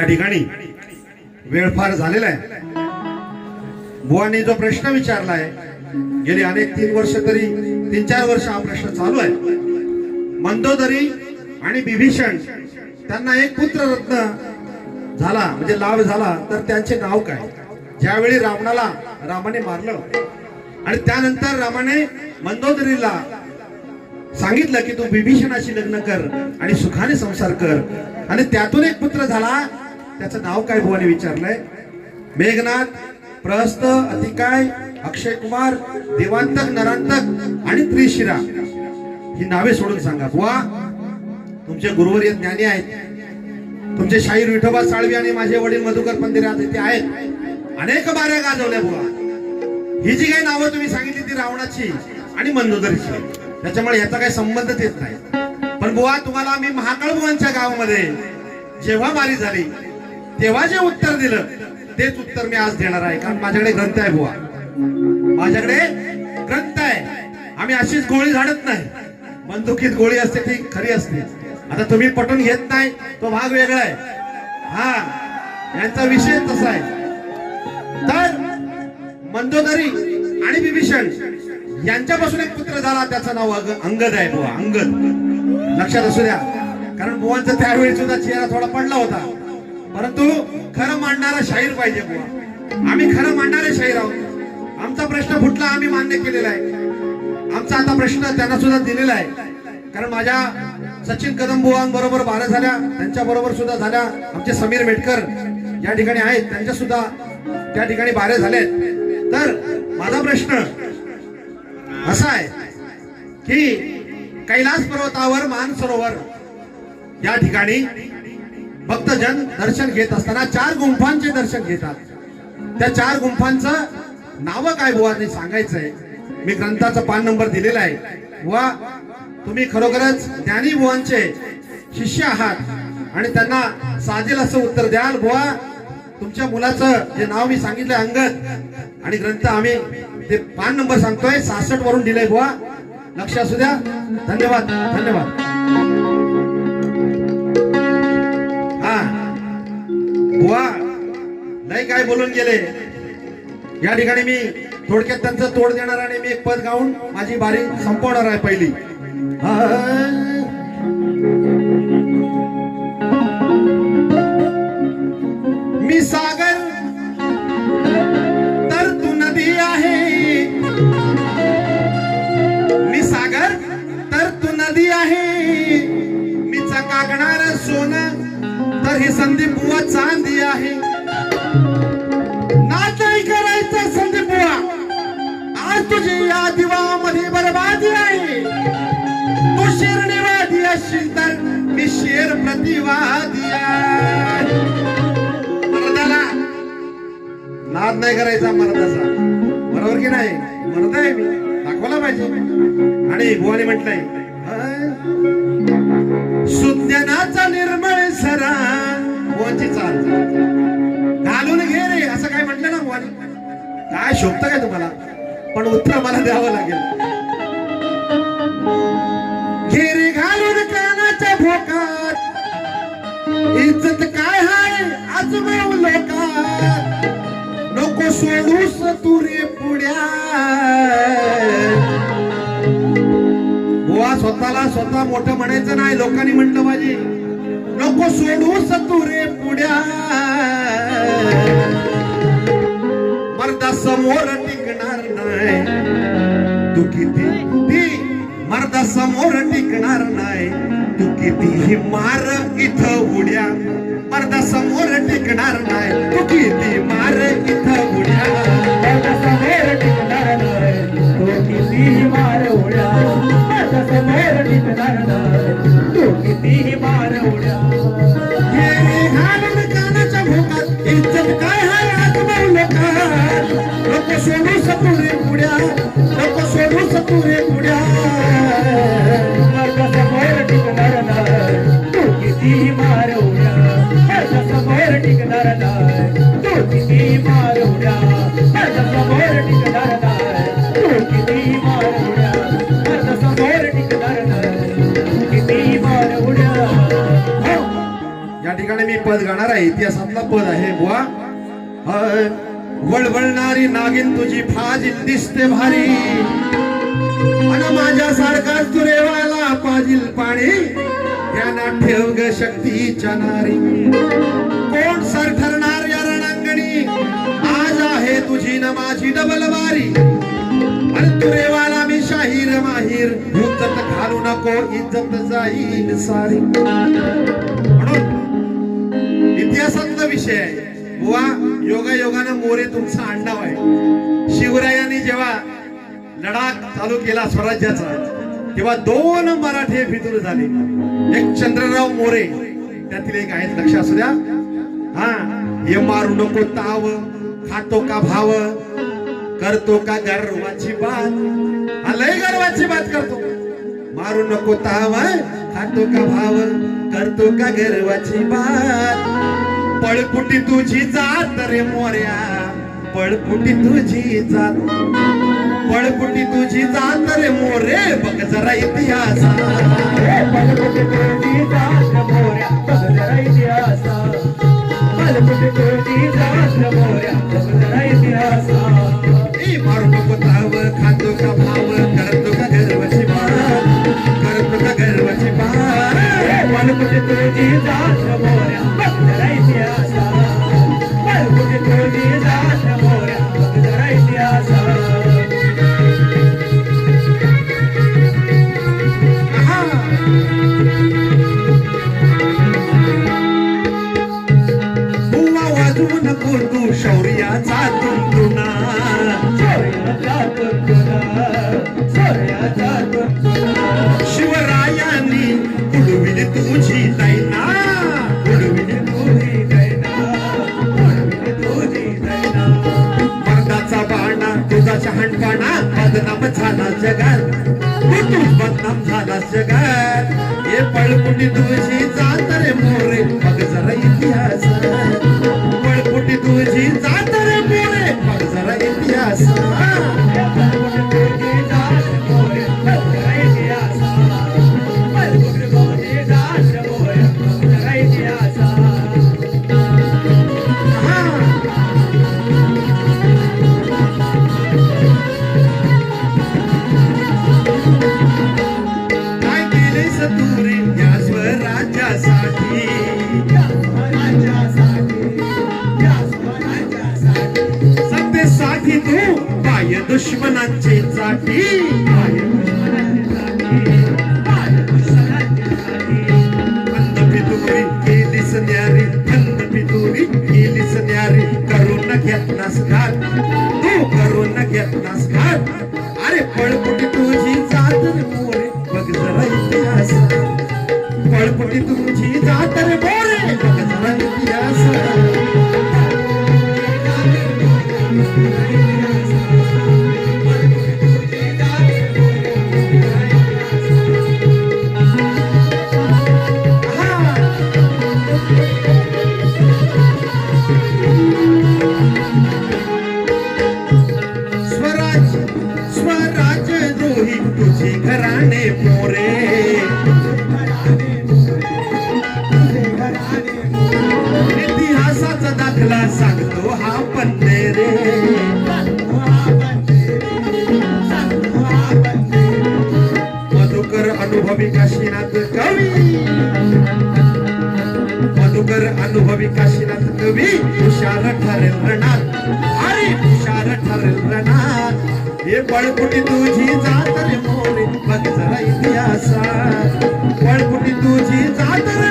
या ठिकाणी वेळ फार झालेला आहे. बुवांनी जो प्रश्न विचारलाय गेली अनेक तीन वर्ष तरी तीन चार वर्ष हा प्रश्न चालू आहे. मंदोदरी आणि बिभीषण त्यांना एक पुत्र रत्न झाला म्हणजे लाभ झाला तर त्यांचे नाव काय? ज्यावेळी रावणाला रामाने मारलं आणि त्यानंतर रामाने मंदोदरीला सांगितलं की तू बिभीषणाशी लग्न कर आणि सुखाने संसार कर. आणि त्यातून एक पुत्र झाला त्याचं नाव काय भुवाने विचारलंय? मेघनाथ प्रहस्त अतिकाय अक्षय कुमार देवांतक नरांतक आणि त्रिशिरा. ही नावे सोडून सांगा. बुवा तुमचे गुरुवर्य ज्ञानी आहेत. तुमचे शाहीर विठोबा साळवी आणि माझे वडील मधुकर पंदिरात ते आहेत. अनेक बाऱ्या गाजवल्या बुवा. ही जी काही नावं तुम्ही सांगितली ती रावणाची आणि मंदोदरीची. त्याच्यामुळे याचा काही संबंधच येत नाही. पण बुवा तुम्हाला मी महाकाळ बुवांच्या गावामध्ये जेव्हा मारी झाली तेव्हा जे उत्तर दिलं तेच उत्तर मी आज देणार आहे कारण माझ्याकडे ग्रंथ आहे बुवा. माझ्याकडे ग्रंथ आहे. आम्ही अशीच गोळी झाडत नाही. बंदुकीत गोळी असते ती खरी असते. आता तुम्ही पटून घेत नाही तो भाग वेगळा आहे. हा यांचा विषय तसा आहे. तर मंदोदरी आणि बिभीषण यांच्यापासून एक पुत्र झाला त्याचं नाव अग- अंगद आहे बुवा अंगद. लक्षात असू द्या. कारण बुवांचा त्यावेळी सुद्धा चेहरा थोडा पडला होता. परंतु खरं मांडणारा शाहीर पाहिजे बुवा. आम्ही खरं मांडणारे शाहीर आहोत. आमचा प्रश्न फुटला आम्ही मान्य केलेला आहे. आमचा आता प्रश्न त्यांना सुद्धा दिलेला आहे. कारण माझ्या सचिन कदम बुवांबरोबर बारा झाल्या त्यांच्या बरोबर सुद्धा झाल्या. आमचे समीर मेटकर या ठिकाणी आहेत त्यांच्या सुद्धा त्या ठिकाणी बारे झाले तर माझा प्रश्न असा आहे की कैलास पर्वतावर मानसरोवर या ठिकाणी भक्तजन दर्शन घेत असताना चार गुंफांचे दर्शन घेतात. त्या चार गुंफांचं नावं काय बुवा ते सांगायचंय? मी ग्रंथाचा पान नंबर दिलेला आहे. बुवा तुम्ही खरोखरच ज्ञानी बुवांचे शिष्य आहात आणि त्यांना साजेल असं उत्तर द्याल. बुवा तुमच्या मुलाचं जे नाव मी सांगितलंय अंगद आणि ग्रंथ आम्ही ते पान नंबर सांगतोय सहासष्ट वरून दिलंय बुवा. लक्ष असू द्या. धन्यवाद. धन्यवाद. बुवा नाही काय बोलून गेले. या ठिकाणी मी थोडक्यात त्यांचं तोड देणार आणि मी एक पद गाऊन माझी बारी संपवणार आहे पहिली. तुझी या दिवामध्ये बरबादी आहे. तू शिरणीवादी असशील तर मी शेर प्रतिवादी मर्दाला नाद नाही करायचा मर्दाचा बरोबर की नाही? मर्द आहे मी. दाखवला पाहिजे. आणि बुवाने म्हटलंय सुज्ञानाचा निर्मळ सरा भुवांची चाल. घालून घे रे असं काय म्हटलं ना भुवानी काय शोभत काय तुम्हाला? पण उत्तर मला द्यावं लागेल. घेरी घालून कानाच्या भोकात. इज्जत काय हाय आज लोकात. नको सोडूस तू रे बुवा स्वतःला स्वतः मोठं म्हणायचं नाही लोकांनी म्हटलं माझी नको सोडूस तू रे मर्दा समोर तू. किती ती मर्दा समोर टिकणार नाही. तू कितीही मार इथं या ठिकाणी मी पद गाणार आहे. इतिहासातला पद आहे बुवा. वळवळणारी नागिन तुझी फाजील दिसते भारी. आणि माझ्यासारखाच तुरेवाला पाजील पाणी. त्यांना ठेव ग शक्तीच्या नारी. कोण सर ठरणार या रणांगणी? आज आहे तुझी न माझी डबल बारी. आणि तुरेवाला मी शाहीर माहीर. इज्जत घालू नको इज्जत जाईल सारी. म्हणून इतिहासातला विषय आहे. बुवा योगा योगानं मोरे तुमचा आडनाव आहे. शिवरायांनी जेव्हा लडाख चालू केला स्वराज्याचा. तेव्हा दोन मराठे फितूर झाले. एक चंद्रराव मोरे त्यातील एक आहेत लक्ष असू द्या. हा हे मारू नको ताव खातो का भाव करतो का गर्वाची बात. हा लय गर्वाची बात करतो. मारू नको ताव खातो का भाव करतो का गर्वाची बात. पळपुटी तुझी जात रे मोऱ्या पळपुटी तुझी जात. पळकुटी तुझी जात रे मोरे. बघ जरा इतिहास. पलकुटी तुझी जात मोऱ्या बघ जरा इतिहासा. पलकुटी तुझी जात मोऱ्या बघ जरा इतिहासा. ए मारू नको ताव खातो का भाव करतो का गर्वाची बात करतो का गर्वाची बात पलकुटी तुझी जात मोऱ्या बघ जरा इतिहासा. शहाणपणा बदनाम झाला जगात. तू बदनाम झाला जगात. हे पळपुटी तुळशी जात रे मोरे. मग जरा इतिहास. दुश्मनांचे चाटी. पितुरी केलीस न्यारी अंध पितुरी केलीस न्यारी. करून घेतलास घात तू करून अरे पळपुटी तुझी जात मोरे. बघ जरा इतिहास. पळपुटी तुझी जात रे मोरे. बघ जरा इतिहास. स्वराज द्रोही तुझे घराणे मोरे. इतिहासाचा दाखला सांगतो हा पंधेरे मधुकर अनुभवी काशीनाथ कवी. मधुकर अनुभवी काशीनाथ कवी. हुशार ठरेल रणात. अरे हुशार ठरेल रणात. हे पळपुटी तुझी जात रे मोरे? इतिहासा पळपुटी तुझी जात रे